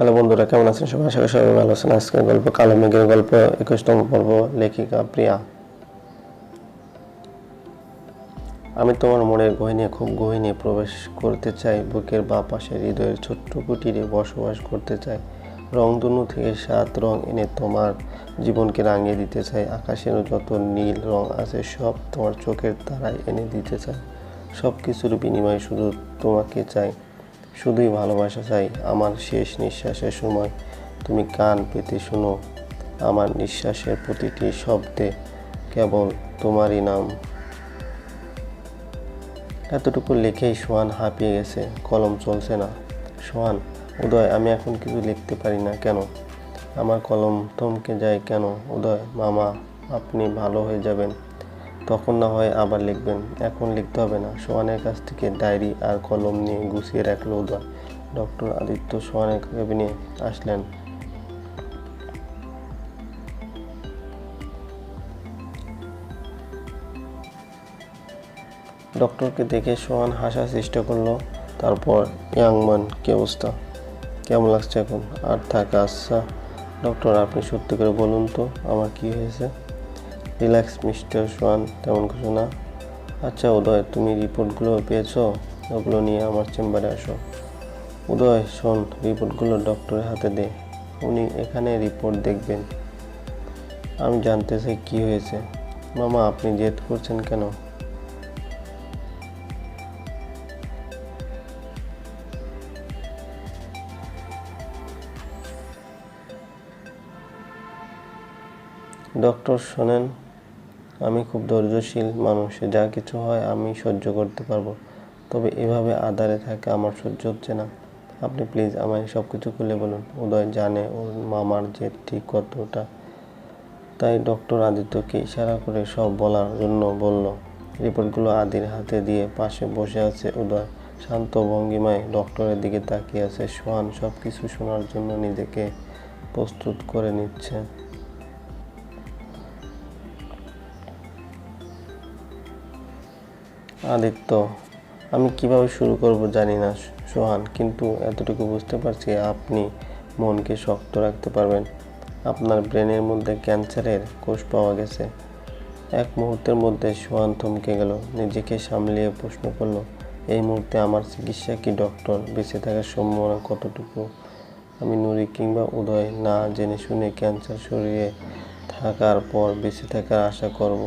Hello বন্ধুরা, কেমন আছেন সবাই? আশা করি সবাই ভালো আছেন। আজকের গল্প কালো মেঘের গল্প, একুশতম পর্ব, লেখিকা প্রিয়া। আমি তোমার মনের গহিনে খুব গহিনে প্রবেশ করতে চাই। বুকের বা পাশে হৃদয়ের ছোট্ট কুটিরে বসবাস করতে চাই। রংধনু থেকে সাত রং এনে তোমার জীবনকে রাঙিয়ে দিতে চাই। আকাশের যত নীল রং আছে, সব তোমার চোখের তারায় এনে দিতে চাই। সব কিছুর বিনিময়ে শুধু তোমাকে চাই। শুধুই ভালোবাসা চাই, আমার শেষ নিঃশ্বাসের সময়। তুমি কান পেতে শুনো, আমার নিঃশ্বাসের প্রতিটি শব্দে কেবল তোমারই নাম। এতটুকু লিখেই সোহান হাঁপিয়ে গেছে, কলম চলছে না। সোহান, উদয়, আমি এখন কিছু লিখতে পারি না কেন? আমার কলম থমকে যায় কেন? উদয়, মামা, আপনি ভালো হয়ে যাবেন। তখন না হয় আবার লিখবেন। এখন লিখতে হবে না। সোহানের কাছ থেকে ডায়েরি আর কলম নিয়ে গুছিয়ে রাখল উদয়। ডক্টর আদিত্য সোহানের কেবিনে আসলেন। ডক্টরকে দেখে সোহান হাসার চেষ্টা করল। তারপর, ইয়াংম্যান, কি অবস্থা? কেমন লাগছে এখন? আর থাক আচ্ছা। ডক্টর, আপনি সত্যি করে বলুন তো, আমার কি হয়েছে? রিল্যাক্স মিস্টার সোহান তেমন কিছু না। আচ্ছা উদয়, তুমি রিপোর্টগুলো পেয়েছ? ওগুলো নিয়ে আমার চেম্বারে আসো। উদয়, শোন, রিপোর্টগুলো ডক্টরের হাতে দে। উনি এখানে রিপোর্ট দেখবেন। আমি জানতে চাই কী হয়েছে। মামা, আপনি জেদ করছেন কেন? ডক্টর, শোনেন। আমি খুব ধৈর্যশীল মানুষ, যা কিছু হয় আমি সহ্য করতে পারব। তবে এভাবে আধারে থাকা আমার সহ্য হচ্ছে না। আপনি প্লিজ আমায় সব কিছু খুলে বলুন। উদয় জানে ওর মামার যে ঠিক কতটা। তাই ডক্টর আদিত্যকে ইশারা করে সব বলার জন্য বলল, রিপোর্টগুলো আদির হাতে দিয়ে পাশে বসে আছে উদয়। শান্ত ভঙ্গিমায় ডক্টরের দিকে তাকিয়ে আছে সোহান। সব কিছু শোনার জন্য নিজেকে প্রস্তুত করে নিচ্ছে। আদিত্য, আমি কীভাবে শুরু করব জানি না সোহান, কিন্তু এতটুকু বুঝতে পারছি আপনি মনকে শক্ত রাখতে পারবেন। আপনার ব্রেনের মধ্যে ক্যান্সারের কোষ পাওয়া গেছে। এক মুহূর্তের মধ্যে সোহান থমকে গেল, নিজেকে সামলিয়ে প্রশ্ন করল, এই মুহূর্তে আমার চিকিৎসা কি, ডক্টর? বেঁচে থাকার সম্ভাবনা কতটুকু? আমি নুরি কিংবা উদয় না জেনে শুনে ক্যান্সার শরীরে থাকার পর বেঁচে থাকার আশা করব।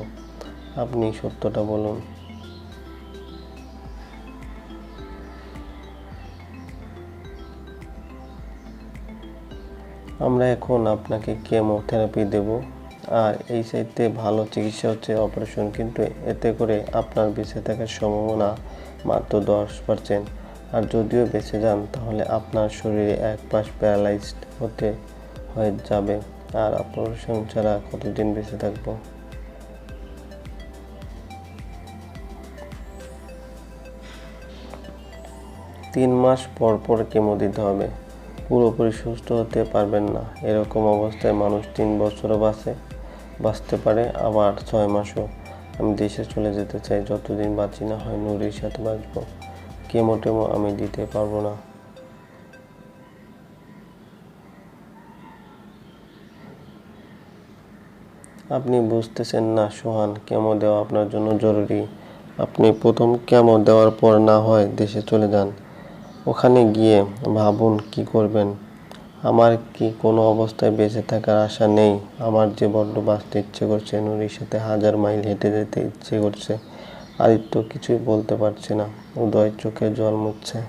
আপনি সত্যটা বলুন। আমরা এখন আপনাকে কেমোথেরাপি দেব। আর এই চাইতে ভালো চিকিৎসা হচ্ছে অপারেশন কিন্তু এতে করে আপনার বেঁচে থাকার সম্ভাবনা মাত্র দশ পার্সেন্ট আর যদিও বেঁচে যান, তাহলে আপনার শরীরে এক পাশ প্যারালাইজড হতে হয়ে যাবে। আর অপারেশন ছাড়া কতদিন বেঁচে থাকব? তিন মাস পর পর কেমো দিতে হবে। পুরোপুরি সুস্থ হতে পারবেন না। এরকম অবস্থায় মানুষ তিন বছরও বাঁচে, বাঁচতে পারে, আবার ছয় মাসও। আমি দেশে চলে যেতে চাই, যতদিন বাঁচি না হয় নুরির সাথে বাঁচবো। কেমো টেমো আমি দিতে পারব না। আপনি বুঝতেছেন না সোহান, কেমো দেওয়া আপনার জন্য জরুরি। আপনি প্রথম কেমো দেওয়ার পর না হয় দেশে চলে যান। ওখানে গিয়ে ভাবুন কি করবেন। আমার কি কোনো অবস্থায় বেঁচে থাকার আশা নেই। আমার যে বড্ড বাঁচতে ইচ্ছে করছে, নুরির সাথে হাজার মাইল হেঁটে যেতে ইচ্ছে করছে। আদিত্য কিছুই বলতে পারছে না। উদয় চোখে জল মুছছে।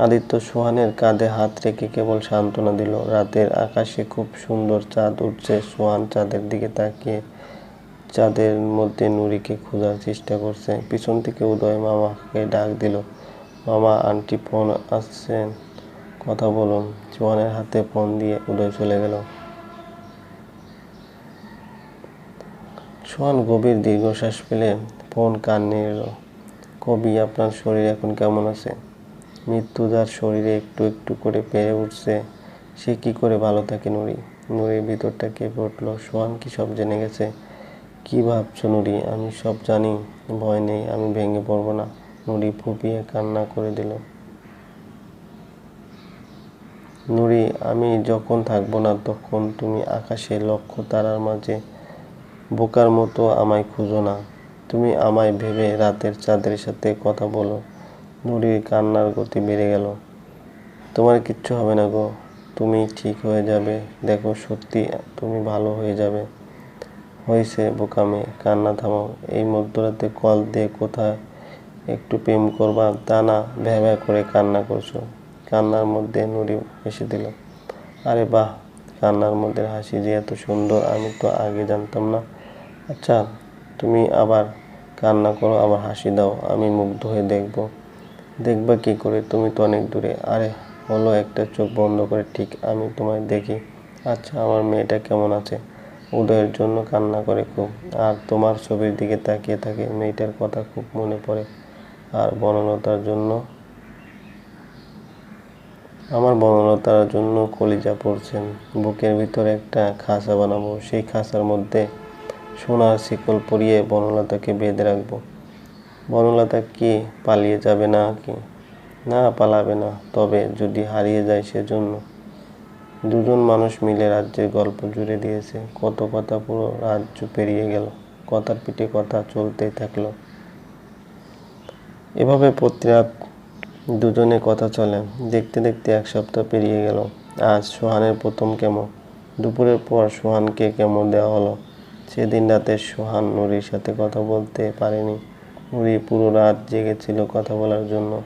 আদিত্য সোহানের কাঁধে হাত রেখে কেবল সান্ত্বনা দিল। রাতের আকাশে খুব সুন্দর চাঁদ উঠছে। সোহান চাঁদের দিকে তাকিয়ে চাঁদের মধ্যে নুরিকে খোঁজার চেষ্টা করছে। পিছন থেকে উদয় মামাকে ডাক দিল, মামা, আন্টি ফোন আসছেন, কথা বলুন। সোহানের হাতে ফোন দিয়ে উদয় চলে গেল। সোহান গভীর দীর্ঘশ্বাস ফেলে ফোন কান নিয়ে এলো, কবি, আপনার শরীর এখন কেমন আছে? মৃত্যু যার শরীরে একটু একটু করে পেরে উঠছে, সে কি করে ভালো থাকে নুরি? নুরির ভিতরটা কেঁপে উঠল। সোহান কি সব জেনে গেছে? কি ভাবছ নুরি? আমি সব জানি, ভয় নেই, আমি ভেঙে পড়ব না। নুরি ফুপিয়ে কান্না করে দিল। নুরি, আমি যখন থাকব না তখন তুমি আকাশে লক্ষ তারার মাঝে বোকার মতো আমায় খুঁজো না। তুমি আমায় ভেবে রাতের চাঁদের সাথে কথা বলো। নুরির কান্নার গতি বেড়ে গেল। তোমার কিচ্ছু হবে না গো। তুমি ঠিক হয়ে যাবে। দেখো সত্যি তুমি ভালো হয়ে যাবে। হয়েছে, বোকামে, কান্না থামাও। এই মধ্যরাতে কল দিয়ে কোথায়? একটু প্রেম করবা? তা না, ভ্যা করে কান্না করছ। কান্নার মধ্যে নুরি হেসে দিল, আরে বাহ, কান্নার মধ্যে হাসি যে এত সুন্দর, আমি তো আগে জানতাম না। আচ্ছা তুমি আবার কান্না করো, আবার হাসি দাও, আমি মুগ্ধ হয়ে দেখব। দেখবা কি করে? তুমি তো অনেক দূরে। আরে, হলো একটা চোখ বন্ধ করে, ঠিক আমি তোমায় দেখি। আচ্ছা আমার মেয়েটা কেমন আছে? উদয়ের জন্য কান্না করে খুব। আর তোমার ছবির দিকে তাকিয়ে থাকে, মেয়েটার কথা খুব মনে পড়ে। আর বনলতার জন্য, আমার বনলতার জন্য কলিজা পড়ছেন বুকের ভিতরে একটা খাঁচা বানাবো। সেই খাঁচার মধ্যে সোনার শিকল পরিয়ে বনলতাকে বেঁধে রাখব। বনলতা কি পালিয়ে যাবে না কি? না পালাবে না, তবে যদি হারিয়ে যায় সেজন্য। দুজন মানুষ মিলে রাজ্যের গল্প জুড়ে দিয়েছে। কত কথা পুরো রাজ্য পেরিয়ে গেল। কথার পিঠে কথা চলতেই থাকল। এভাবে প্রতিরাত দুজনে কথা চলে। দেখতে দেখতে এক সপ্তাহ পেরিয়ে গেল। আজ সোহানের প্রথম কেমো। দুপুরের পর সোহানকে কেমো দেওয়া হলো। সেদিন রাতে সোহান নুরির সাথে কথা বলতে পারেনি। নুরি পুরো রাত জেগেছিল কথা বলার জন্য।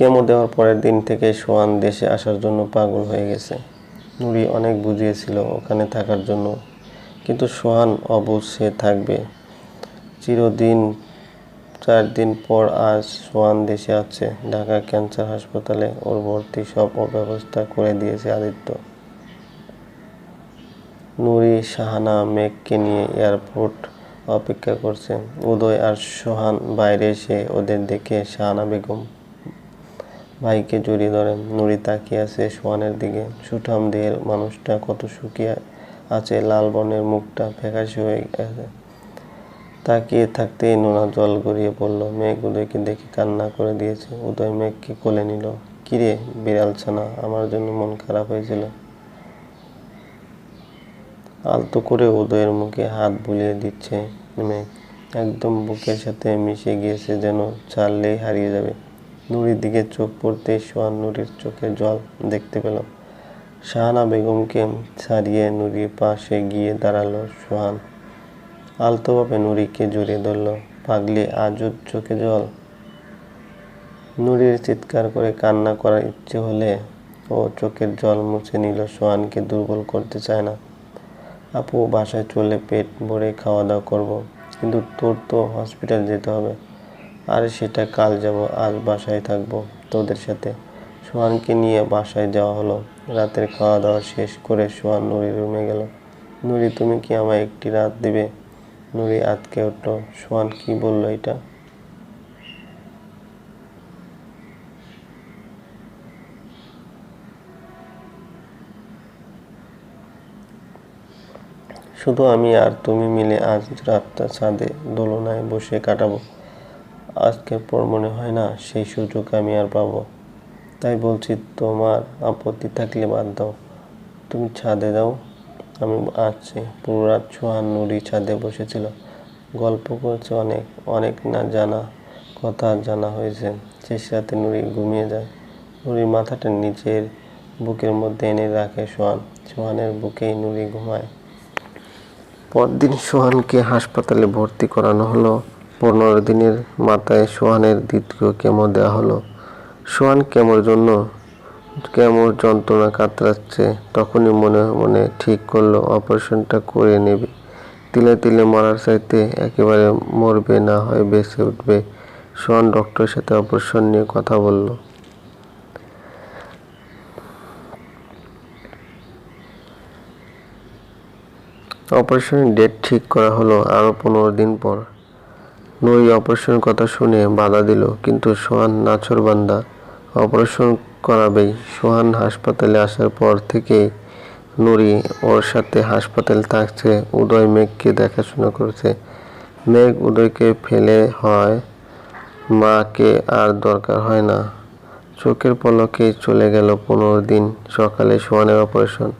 কেমো দেওয়ার পরের দিন থেকে সোহান দেশে আসার জন্য পাগল হয়ে গেছে। নুরি অনেক বুঝিয়েছিল ওখানে থাকার জন্য। কিন্তু সোহান সে থাকবে। চিরদিন, চার দিন পর আজ সোহান দেশে আছে। ঢাকা ক্যান্সার হাসপাতালে ওর ভর্তি সব ব্যবস্থা করে দিয়েছে আদিত্য। নুরি শাহানা মেঘকে নিয়ে এয়ারপোর্ট অপেক্ষা করছে। উদয় আর সোহান বাইরে এসে ওদের দেখে শাহানা বেগম ভাইকে জড়িয়ে ধরেন। নুরি তাকিয়ে আছে সোহানের দিকে। সুঠাম দেহের মানুষটা কত শুকিয়ে আছে, লাল বর্ণের মুখটা ফ্যাকাশে হয়ে গেছে। তাকিয়ে থাকতেই নোনা জল গড়িয়ে পড়ল। মেঘ উদয়কে দেখে কান্না করে দিয়েছে। উদয় মেঘকে কোলে নিল। কিরে বিড়াল ছানা, আমার জন্য মন খারাপ হয়েছিল। আলতো করে উদয়ের মুখে হাত বুলিয়ে দিচ্ছে মেঘ। একদম বুকের সাথে মিশে গিয়েছে যেন, ছাড়লেই হারিয়ে যাবে। নুরির দিকে চোখ পড়তে সোহান নুরির চোখে জল দেখতে পেল শাহানা বেগমকে ছাড়িয়ে নুরির পাশে গিয়ে দাঁড়াল সোহান। আলতোভাবে নুরিকে জড়িয়ে ধরল, পাগলি, আজও চোখে জল? নুরির চিৎকার করে কান্না করার ইচ্ছে হলে ও চোখের জল মুছে নিল, সোহানকে দুর্বল করতে চায় না। আপু, বাসায় চলে পেট ভরে খাওয়া দাওয়া করব, কিন্তু তোর তো হসপিটাল যেতে হবে। আর সেটা কাল যাব, আজ বাসায় থাকব তোদের সাথে। সোহানকে নিয়ে বাসায় যাওয়া হলো। রাতের খাওয়া দাওয়া শেষ করে সোহান নুরির রুমে গেল। নুরি, তুমি কি আমায় একটি রাত দিবে? নুরি আতকে উঠল। সোহান কি বলল এটা? শুধু আমি আর তুমি মিলে আজ রাতটা ছাদে দোলনায় বসে কাটাবো। আজকের পর মনে হয় না সেই সুযোগ আমি আর পাবো। তাই বলছি, তোমার আপত্তি থাকলে বাদ দাও। তুমি ছাদে যাও। আমি আসছি। পুরো রাত সোহান নুরি ছাদে বসেছিল। গল্প করেছে অনেক। অনেক না জানা কথা জানা হয়েছে। শেষ রাতে নুরি ঘুমিয়ে যায়। নুরির মাথাটা নিচের বুকের মধ্যে এনে রাখে সোহান। সোহানের বুকেই নুরি ঘুমায়। পরদিন সোহানকে হাসপাতালে ভর্তি করানো হলো। পনেরো দিনের মাথায় সোহানের দ্বিতীয় কেমো দেওয়া হলো। সোহান কেমোর জন্য কেমোর যন্ত্রণা কাতরাচ্ছে, তখনই মনে মনে ঠিক করল, অপারেশনটা করে নেবে। তিলে তিলে মরার চাইতে একেবারে মরবে না হয় বেঁচে উঠবে। সোহান ডক্টরের সাথে অপারেশন নিয়ে কথা বলল। অপারেশনের ডেট ঠিক করা হলো আরও পনেরো দিন পর। নুরি অপারেশন কথা শুনে বাধা দিল, কিন্তু সোহান নাছরবান্দা অপারেশন করাবেই সোহান হাসপাতালে আসার পর থেকে নুরি ওর সাথে হাসপাতালে থাকছে। উদয় মেঘকে দেখাশোনা করছে। মেঘ উদয়কে ফেলে হয়, মাকে আর দরকার হয় না। চোখের পলকে চলে গেল পনেরো দিন সকালে সোহানের অপারেশন।